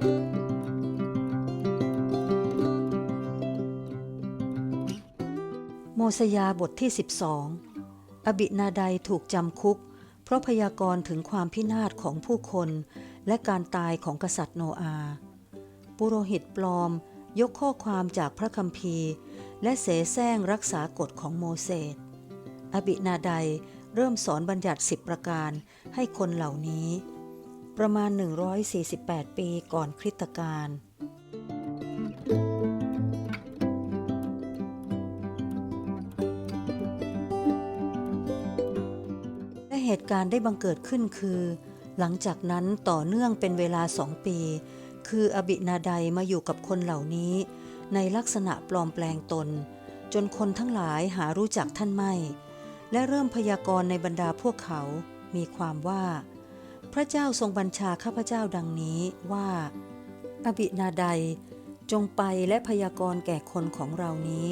โมสยาบทที่ 12 อบินาไดถูกจำคุก เพราะพยากรณ์ถึงความพินาศของผู้คน และการตายของกษัตริย์โนอาปุโรหิตปลอมยกข้อความจากพระคัมภีร์ และเสแสร้งรักษากฎของโมเสส อบินาไดเริ่มสอนบัญญัติสิบประการให้คนเหล่านี้ ประมาณ 148 ปีก่อนคริสตกาลและเหตุการณ์ได้บังเกิดขึ้นคือ หลังจากนั้นต่อเนื่องเป็นเวลาสองปี คืออบินาไดมาอยู่กับคนเหล่านี้ ในลักษณะปลอมแปลงตน จนคนทั้งหลายหารู้จักท่านไม่ และเริ่มพยากรณ์ในบรรดาพวกเขา มีความว่า ระเจ้าทรงบัญชาข้าพเจ้าดังนี้ว่า อบินาไดจงไปและพยากรณ์แก่คนของเรานี้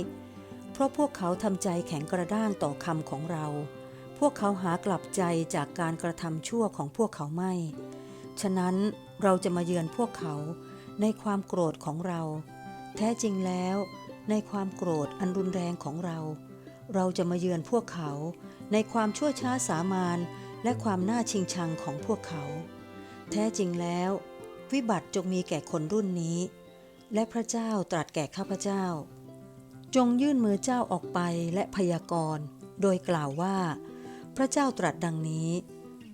เพราะพวกเขาทำใจแข็งกระด้างต่อคำของเรา พวกเขาหากลับใจจากการกระทำชั่วของพวกเขาไม่ ฉะนั้นเราจะมาเยือนพวกเขาในความโกรธของเรา แท้จริงแล้วในความโกรธอันรุนแรงของเรา เราจะมาเยือนพวกเขาในความชั่วช้าสามาน และความน่าชิงชังของพวกเขา แท้จริงแล้ว วิบัติจงมีแก่คนรุ่นนี้ และพระเจ้าตรัสแก่ข้าพเจ้า จงยื่นมือเจ้าออกไปและพยากรณ์ โดยกล่าวว่า พระเจ้าตรัสดังนี้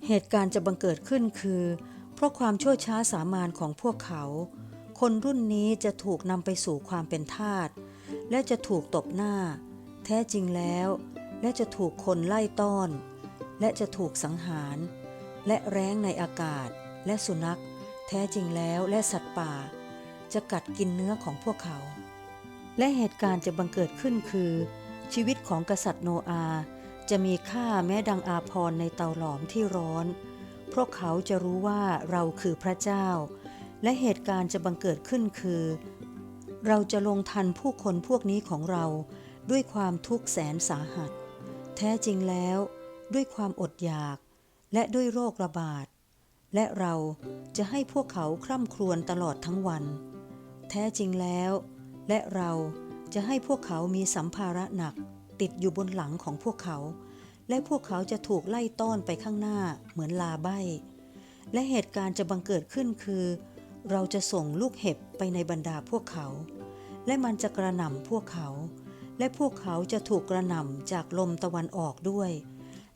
เหตุการณ์จะบังเกิดขึ้นคือ เพราะความชั่วช้าสามานของพวกเขา คนรุ่นนี้จะถูกนำไปสู่ความเป็นทาสและจะถูกตบหน้า แท้จริงแล้ว และจะถูกคนไล่ต้อน และจะถูกสังหาร และแร้งในอากาศ และสุนัข แท้จริงแล้วและสัตว์ป่า จะกัดกินเนื้อของพวกเขา และเหตุการณ์จะบังเกิดขึ้นคือ ชีวิตของกษัตริย์โนอา จะมีค่าแม้ดังอาพรในเตาหลอมที่ร้อน เพราะเขาจะรู้ว่าเราคือพระเจ้า และเหตุการณ์จะบังเกิดขึ้นคือ เราจะลงทันผู้คนพวกนี้ของเราด้วยความทุกข์แสนสาหัส แท้จริงแล้ว ด้วยความอดอยาก และด้วยโรคระบาด และเราจะให้พวกเขาคร่ำครวญตลอดทั้งวัน แท้จริงแล้ว และเราจะให้พวกเขามีสัมภาระหนัก ติดอยู่บนหลังของพวกเขา และพวกเขาจะถูกไล่ต้อนไปข้างหน้าเหมือนลาใบและเหตุการณ์จะบังเกิดขึ้นคือ เราจะส่งลูกเห็บไปในบรรดาพวกเขา และมันจะกระหน่ำพวกเขา และพวกเขาจะถูกกระหน่ำจากลมตะวันออกด้วย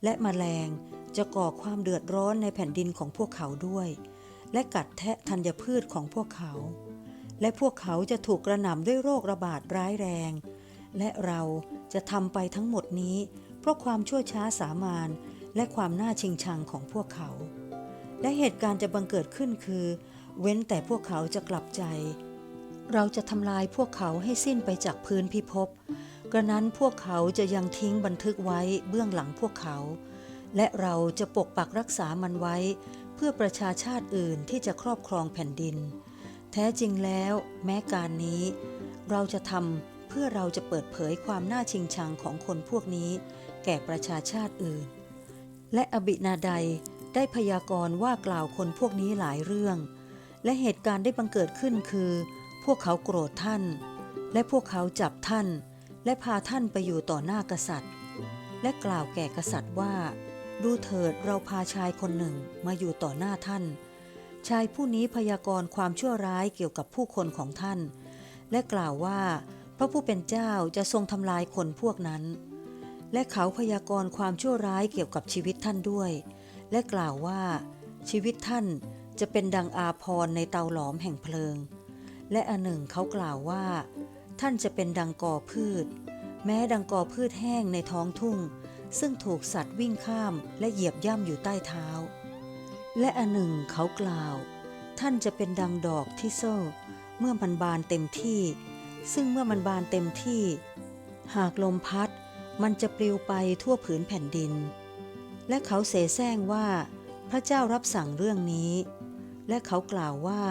และแมลงจะก่อความเดือดร้อนในแผ่นดินของพวกเขาด้วย และกัดแทะธัญพืชของพวกเขา และพวกเขาจะถูกกระหน่ำด้วยโรคระบาดร้ายแรง และเราจะทำไปทั้งหมดนี้ เพราะความชั่วช้าสามานและความน่าชิงชังของพวกเขา และเหตุการณ์จะบังเกิดขึ้นคือ เว้นแต่พวกเขาจะกลับใจ เราจะทำลายพวกเขาให้สิ้นไปจากพื้นพิภพ กระนั้นพวกเขาจะยังทิ้งบันทึกไว้เบื้องหลังพวกเขา และเราจะปกปักรักษามันไว้ เพื่อประชาชาติอื่นที่จะครอบครองแผ่นดิน แท้จริงแล้วแม้การนี้ เราจะทำเพื่อเราจะเปิดเผยความน่าชิงชังของคนพวกนี้ แก่ประชาชาติอื่น และอบินาไดได้พยากรณ์ว่ากล่าวคนพวกนี้หลายเรื่อง และเหตุการณ์ได้บังเกิดขึ้นคือ พวกเขาโกรธท่าน และพวกเขาจับท่าน และพาท่านไปอยู่ต่อหน้ากษัตริย์ และกล่าวแก่กษัตริย์ว่า ดูเถิดเราพาชายคนหนึ่งมาอยู่ต่อหน้าท่าน ชายผู้นี้พยากรณ์ความชั่วร้ายเกี่ยวกับผู้คนของท่าน และกล่าวว่า พระผู้เป็นเจ้าจะทรงทำลายคนพวกนั้น และเขาพยากรณ์ความชั่วร้ายเกี่ยวกับชีวิตท่านด้วย และกล่าวว่า ชีวิตท่านจะเป็นดังอาพรณ์ในเตาหลอมแห่งเพลิง และอันหนึ่งเขากล่าวว่า ท่านจะเป็นดังกอพืช แม้ดังกอพืชแห้งในท้องทุ่ง ซึ่งถูกสัตว์วิ่งข้ามและเหยียบย่ำอยู่ใต้เท้า และอันหนึ่งเขากล่าว ท่านจะเป็นดังดอกที่โซ่เมื่อมันบานเต็มที่ ซึ่งเมื่อมันบานเต็มที่ หากลมพัด มันจะปลิวไปทั่วผืนแผ่นดิน และเขาเสแสร้งว่า พระเจ้ารับสั่งเรื่องนี้ และเขากล่าวว่า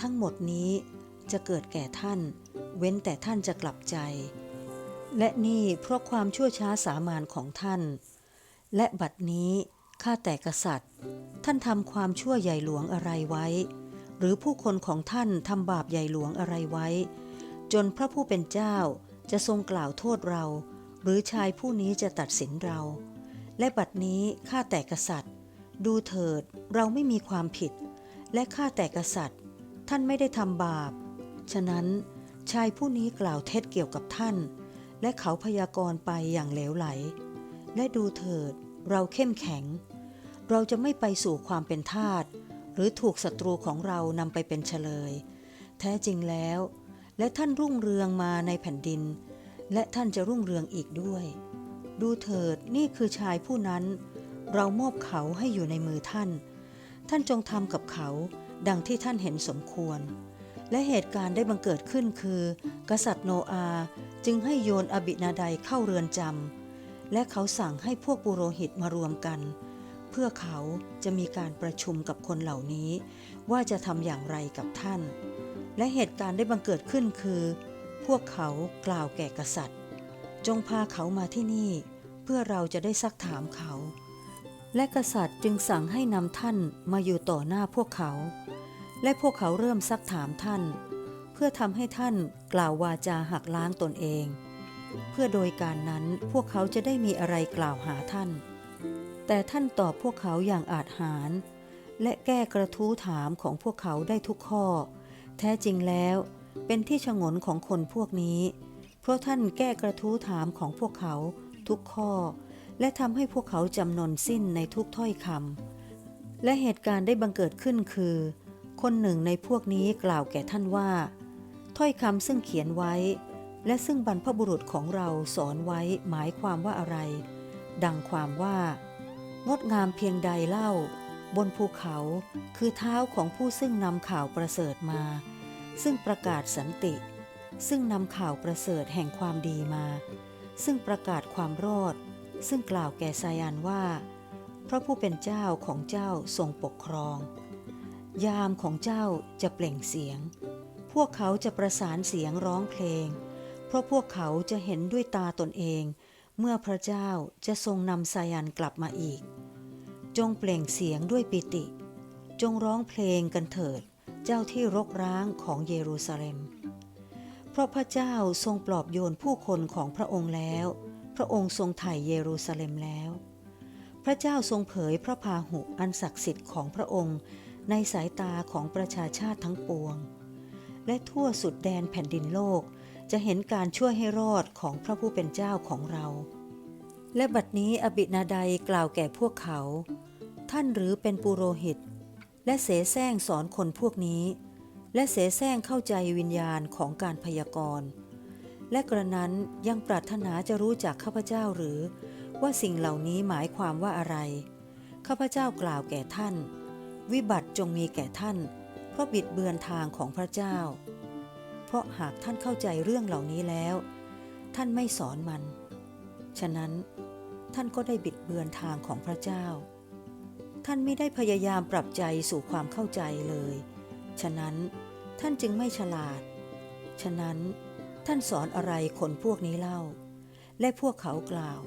ทั้งหมดนี้จะเกิดแก่ท่าน เว้นแต่ท่านจะกลับใจ และนี่เพราะความชั่วช้าสามานของท่าน และบัดนี้ข้าแต่กษัตริย์ ท่านทำความชั่วใหญ่หลวงอะไรไว้ หรือผู้คนของท่านทำบาปใหญ่หลวงอะไรไว้ จนพระผู้เป็นเจ้าจะทรงกล่าวโทษเรา หรือชายผู้นี้จะตัดสินเรา และบัดนี้ข้าแต่กษัตริย์ ดูเถิดเราไม่มีความผิด และข้าแต่กษัตริย์ ท่านไม่ได้ทำบาป ฉะนั้น ชายผู้นี้กล่าวเท็จเกี่ยวกับท่าน และเขาพยากรณ์ไปอย่างเหลวไหล และดูเถิด เราเข้มแข็ง เราจะไม่ไปสู่ความเป็นทาสหรือถูกศัตรูของเรานำไปเป็นเฉลย แท้จริงแล้ว และท่านรุ่งเรืองมาในแผ่นดิน และท่านจะรุ่งเรืองอีกด้วย ดูเถิดนี่คือชายผู้นั้น เรามอบเขาให้อยู่ในมือท่าน ท่านจงทำกับเขาดังที่ท่านเห็นสมควร และเหตุการณ์ได้บังเกิดขึ้นคือ กษัตริย์โนอาจึงให้โยนอบินาไดยเข้าเรือนจำและเขาสั่งให้พวกปุโรหิตมารวมกัน เพื่อเขาจะมีการประชุมกับคนเหล่านี้ ว่าจะทำอย่างไรกับท่าน และเหตุการณ์ได้บังเกิดขึ้นคือ พวกเขากล่าวแก่กษัตริย์ จงพาเขามาที่นี่ เพื่อเราจะได้ซักถามเขา และกษัตริย์จึงสั่งให้นำท่านมาอยู่ต่อหน้าพวกเขา และพวกเขาเริ่มซักถามท่าน เพื่อทำให้ท่านกล่าววาจาหักล้างตนเอง เพื่อโดยการนั้นพวกเขาจะได้มีอะไรกล่าวหาท่าน แต่ท่านตอบพวกเขาอย่างอาจหาร และแก้กระทู้ถามของพวกเขาได้ทุกข้อ แท้จริงแล้วเป็นที่ชงนของคนพวกนี้ เพราะท่านแก้กระทู้ถามของพวกเขาทุกข้อ และทำให้พวกเขาจำนนสิ้นในทุกถ้อยคำและเหตุการณ์ได้บังเกิดขึ้นคือ คนหนึ่งในพวกนี้กล่าวแก่ท่านว่า ถ้อยคำซึ่งเขียนไว้ และซึ่งบรรพบุรุษของเราสอนไว้หมายความว่าอะไร ดังความว่า งดงามเพียงใดเล่า บนภูเขาคือเท้าของผู้ซึ่งนำข่าวประเสริฐมา ซึ่งประกาศสันติ ซึ่งนำข่าวประเสริฐแห่งความดีมา ซึ่งประกาศความรอด ซึ่งกล่าวแก่ไซยานว่า พระผู้เป็นเจ้าของเจ้าทรงปกครอง ยามของเจ้าจะเปล่งเสียง พวกเขาจะประสานเสียงร้องเพลง เพราะพวกเขาจะเห็นด้วยตาตนเอง เมื่อพระเจ้าจะทรงนำไซยันกลับมาอีก จงเปล่งเสียงด้วยปิติ จงร้องเพลงกันเถิด เจ้าที่รกร้างของเยรูซาเล็ม เพราะพระเจ้าทรงปลอบโยนผู้คนของพระองค์แล้ว พระองค์ทรงไถ่เยรูซาเล็มแล้ว พระเจ้าทรงเผยพระพาหุอันศักดิ์สิทธิ์ของพระองค์ ในสายตาของประชาชาติทั้งปวง และทั่วสุดแดนแผ่นดินโลกจะเห็นการช่วยให้รอดของพระผู้เป็นเจ้าของเรา และบัดนี้อบินาไดกล่าวแก่พวกเขา ท่านหรือเป็นปุโรหิต และเสแสร้งสอนคนพวกนี้ และเสแสร้งเข้าใจวิญญาณของการพยากรณ์ และกระนั้นยังปรารถนาจะรู้จักข้าพเจ้าหรือว่าสิ่งเหล่านี้หมายความว่าอะไร ข้าพเจ้ากล่าวแก่ท่าน วิบัติจงมีแก่ท่าน เพราะบิดเบือนทางของพระเจ้า เพราะหากท่านเข้าใจเรื่องเหล่านี้แล้ว ท่านไม่สอนมัน ฉะนั้นท่านก็ได้บิดเบือนทางของพระเจ้า ท่านไม่ได้พยายามปรับใจสู่ความเข้าใจเลย ฉะนั้นท่านจึงไม่ฉลาด ฉะนั้นท่านสอนอะไรคนพวกนี้เล่า และพวกเขากล่าว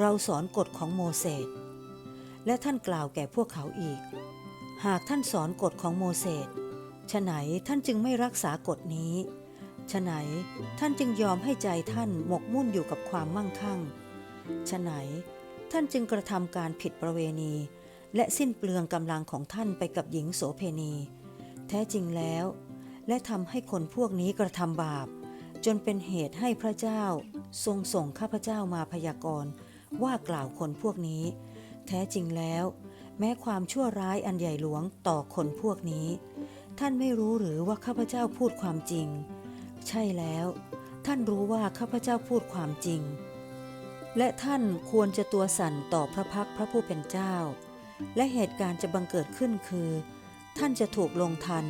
เราสอนกฎของโมเสส และท่านกล่าวแก่พวกเขาอีก หากท่านสอนกฎของโมเสสฉะไหนท่านจึงไม่รักษากฎนี้ฉะไหนท่านจึงยอมให้ใจท่านหมกมุ่นอยู่กับความมั่งคั่งฉะไหนท่านจึงกระทำการผิดประเวณี และสิ้นเปลืองกำลังของท่านไปกับหญิงโสเพณี แท้จริงแล้ว และทำให้คนพวกนี้กระทำบาป จนเป็นเหตุให้พระเจ้า ทรงส่งข้าพเจ้ามาพยากรณ์ว่ากล่าวคนพวกนี้ แท้จริงแล้ว แม้ความชั่วร้ายอันใหญ่หลวงต่อคนพวกนี้ ท่านไม่รู้หรือว่าข้าพเจ้าพูดความจริง ใช่แล้ว ท่านรู้ว่าข้าพเจ้าพูดความจริง และท่านควรจะตัวสั่นต่อพระพักพระผู้เป็นเจ้า และเหตุการณ์จะบังเกิดขึ้นคือ ท่านจะถูกลงทัน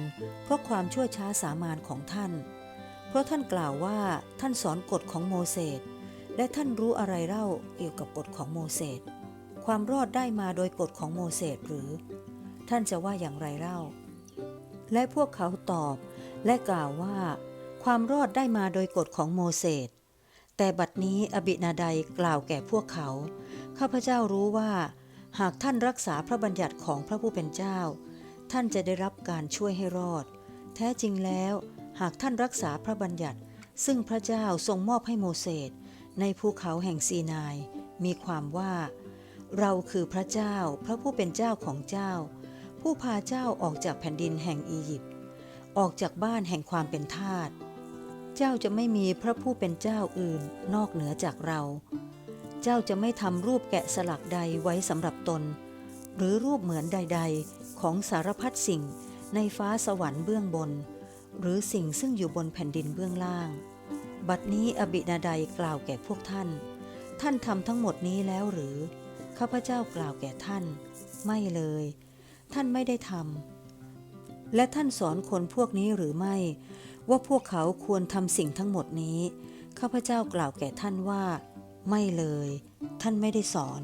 เพราะความชั่วช้าสามานของท่าน เพราะท่านกล่าวว่าท่านสอนกฎของโมเสสและท่านรู้อะไรเล่าเกี่ยวกับกฎของโมเสส ความรอดได้มาโดยกฎของโมเสสหรือ ท่านจะว่าอย่างไรเล่า และพวกเขาตอบและกล่าวว่า ความรอดได้มาโดยกฎของโมเสสแต่บัดนี้อบินาไดกล่าวแก่พวกเขา ข้าพเจ้ารู้ว่า หากท่านรักษาพระบัญญัติของพระผู้เป็นเจ้า ท่านจะได้รับการช่วยให้รอด แท้จริงแล้ว หากท่านรักษาพระบัญญัติ ซึ่งพระเจ้าทรงมอบให้โมเสสในภูเขาแห่งซีนาย มีความว่า เราคือพระเจ้าพระผู้เป็นเจ้าของเจ้า ผู้พาเจ้าออกจากแผ่นดินแห่งอียิปต์ออกจากบ้านแห่งความเป็นทาสเจ้าจะไม่มีพระผู้เป็นเจ้าอื่นนอกเหนือจากเรา เจ้าจะไม่ทำรูปแกะสลักใดไว้สำหรับตน หรือรูปเหมือนใด ๆ ของสารพัดสิ่งในฟ้าสวรรค์เบื้องบน หรือสิ่งซึ่งอยู่บนแผ่นดินเบื้องล่าง บัดนี้อบินาไดกล่าวแก่พวกท่าน ท่านทำทั้งหมดนี้แล้วหรือ ข้าพเจ้ากล่าวแก่ท่าน ไม่เลย ท่านไม่ได้ทำและท่านสอนคนพวกนี้หรือไม่ ว่าพวกเขาควรทำสิ่งทั้งหมดนี้ ข้าพเจ้ากล่าวแก่ท่านว่า ไม่เลย ท่านไม่ได้สอน